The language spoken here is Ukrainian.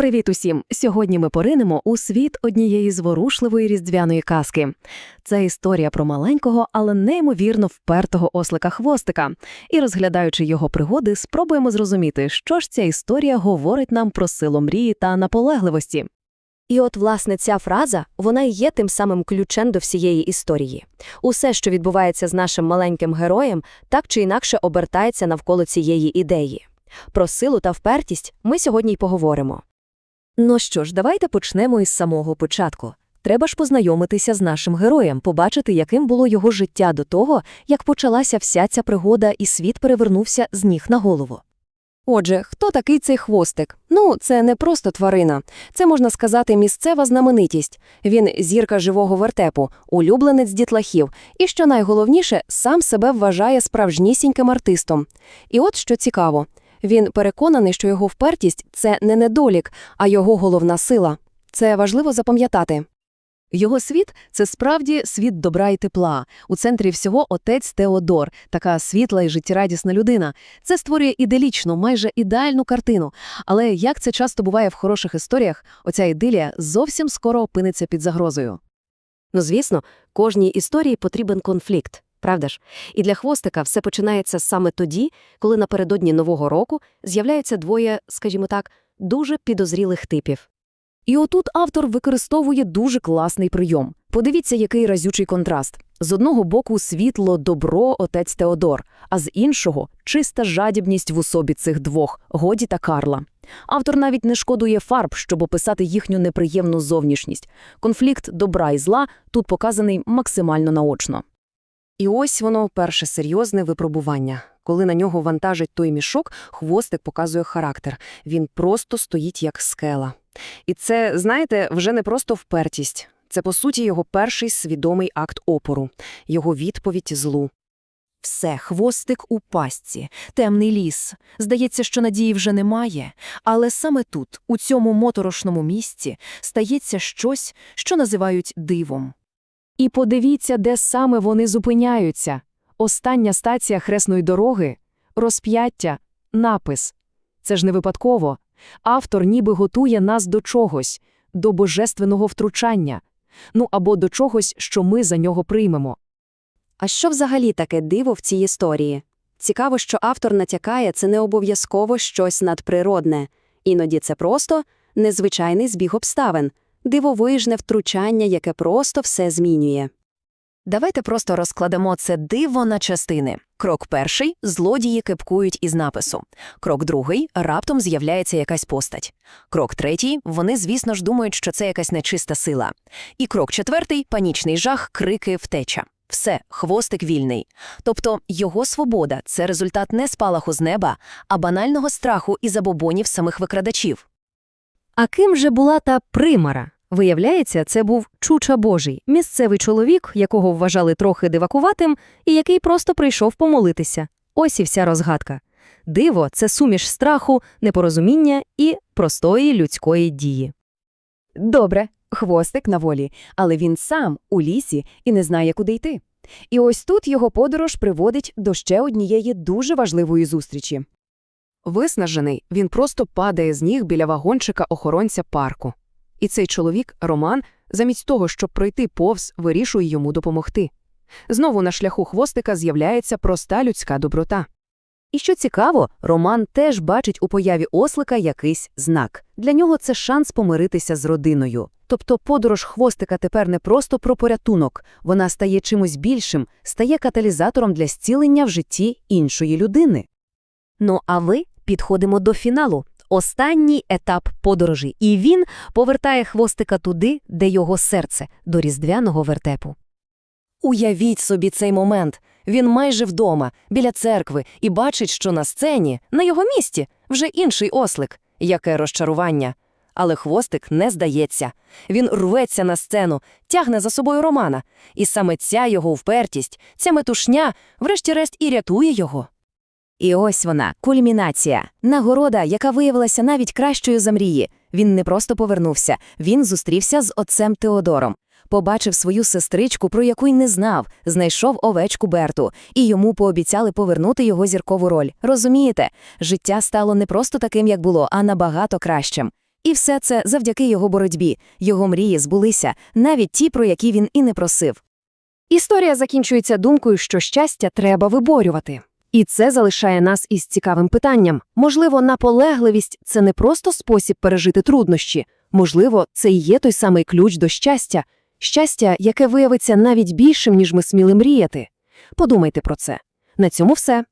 Привіт усім! Сьогодні ми поринемо у світ однієї зворушливої різдвяної казки. Це історія про маленького, але неймовірно впертого ослика хвостика. І розглядаючи його пригоди, спробуємо зрозуміти, що ж ця історія говорить нам про силу мрії та наполегливості. І от, власне, ця фраза, вона і є тим самим ключем до всієї історії. Усе, що відбувається з нашим маленьким героєм, так чи інакше обертається навколо цієї ідеї. Про силу та впертість ми сьогодні й поговоримо. Ну що ж, давайте почнемо із самого початку. Треба ж познайомитися з нашим героєм, побачити, яким було його життя до того, як почалася вся ця пригода і світ перевернувся з ніг на голову. Отже, хто такий цей хвостик? Ну, це не просто тварина. Це, можна сказати, місцева знаменитість. Він зірка живого вертепу, улюбленець дітлахів і, що найголовніше, сам себе вважає справжнісіньким артистом. І от що цікаво. Він переконаний, що його впертість це не недолік, а його головна сила. Це важливо запам'ятати. Його світ це справді світ добра і тепла. У центрі всього отець Теодор, така світла і життєрадісна людина. Це створює іделічну, майже ідеальну картину. Але як це часто буває в хороших історіях, оця ідилія зовсім скоро опиниться під загрозою. Ну, звісно, кожній історії потрібен конфлікт, правда ж? І для хвостика все починається саме тоді, коли напередодні Нового року з'являються двоє, скажімо так, дуже підозрілих типів. І отут автор використовує дуже класний прийом. Подивіться, який разючий контраст. З одного боку світло, добро, отець Теодор, а з іншого чиста жадібність в особі цих двох Годі та Карла. Автор навіть не шкодує фарб, щоб описати їхню неприємну зовнішність. Конфлікт добра і зла тут показаний максимально наочно. І ось воно перше серйозне випробування. Коли на нього вантажить той мішок, хвостик показує характер. Він просто стоїть як скела. І це, знаєте, вже не просто впертість. Це, по суті, його перший свідомий акт опору, його відповідь злу. Все, хвостик у пастці, темний ліс. Здається, що надії вже немає. Але саме тут, у цьому моторошному місці, стається щось, що називають дивом. І подивіться, де саме вони зупиняються. Остання стація хресної дороги – розп'яття, напис. Це ж не випадково. Автор ніби готує нас до чогось, до божественного втручання, ну або до чогось, що ми за нього приймемо. А що взагалі таке диво в цій історії? Цікаво, що автор натякає, це не обов'язково щось надприродне. Іноді це просто незвичайний збіг обставин, дивовижне втручання, яке просто все змінює. Давайте просто розкладемо це диво на частини. Крок перший злодії кепкують із напису. Крок другий раптом з'являється якась постать. Крок третій вони, звісно ж, думають, що це якась нечиста сила. І крок четвертий панічний жах, крики, втеча. Все, хвостик вільний. Тобто його свобода це результат не спалаху з неба, а банального страху і забобонів самих викрадачів. А ким же була та примара? Виявляється, це був Чуча Божий, місцевий чоловік, якого вважали трохи дивакуватим, і який просто прийшов помолитися. Ось і вся розгадка. Диво це суміш страху, непорозуміння і простої людської дії. Добре, хвостик на волі, але він сам у лісі і не знає, куди йти. І ось тут його подорож приводить до ще однієї дуже важливої зустрічі. Виснажений, він просто падає з ніг біля вагончика охоронця парку. І цей чоловік, Роман, замість того, щоб пройти повз, вирішує йому допомогти. Знову на шляху хвостика з'являється проста людська доброта. І що цікаво, Роман теж бачить у появі ослика якийсь знак. Для нього це шанс помиритися з родиною. Тобто подорож хвостика тепер не просто про порятунок, вона стає чимось більшим, стає каталізатором для зцілення в житті іншої людини. Ну а ви підходимо до фіналу. Останній етап подорожі, і він повертає хвостика туди, де його серце, до різдвяного вертепу. Уявіть собі цей момент. Він майже вдома, біля церкви, і бачить, що на сцені, на його місці, вже інший ослик. Яке розчарування. Але хвостик не здається. Він рветься на сцену, тягне за собою Романа. І саме ця його впертість, ця метушня, врешті-решт, і рятує його. І ось вона, кульмінація. Нагорода, яка виявилася навіть кращою за мрії. Він не просто повернувся, він зустрівся з отцем Теодором. Побачив свою сестричку, про яку й не знав, знайшов овечку Берту, і йому пообіцяли повернути його зіркову роль. Розумієте, життя стало не просто таким, як було, а набагато кращим. І все це завдяки його боротьбі. Його мрії збулися, навіть ті, про які він і не просив. Історія закінчується думкою, що щастя треба виборювати. І це залишає нас із цікавим питанням. Можливо, наполегливість – це не просто спосіб пережити труднощі. Можливо, це і є той самий ключ до щастя. Щастя, яке виявиться навіть більшим, ніж ми сміли мріяти. Подумайте про це. На цьому все.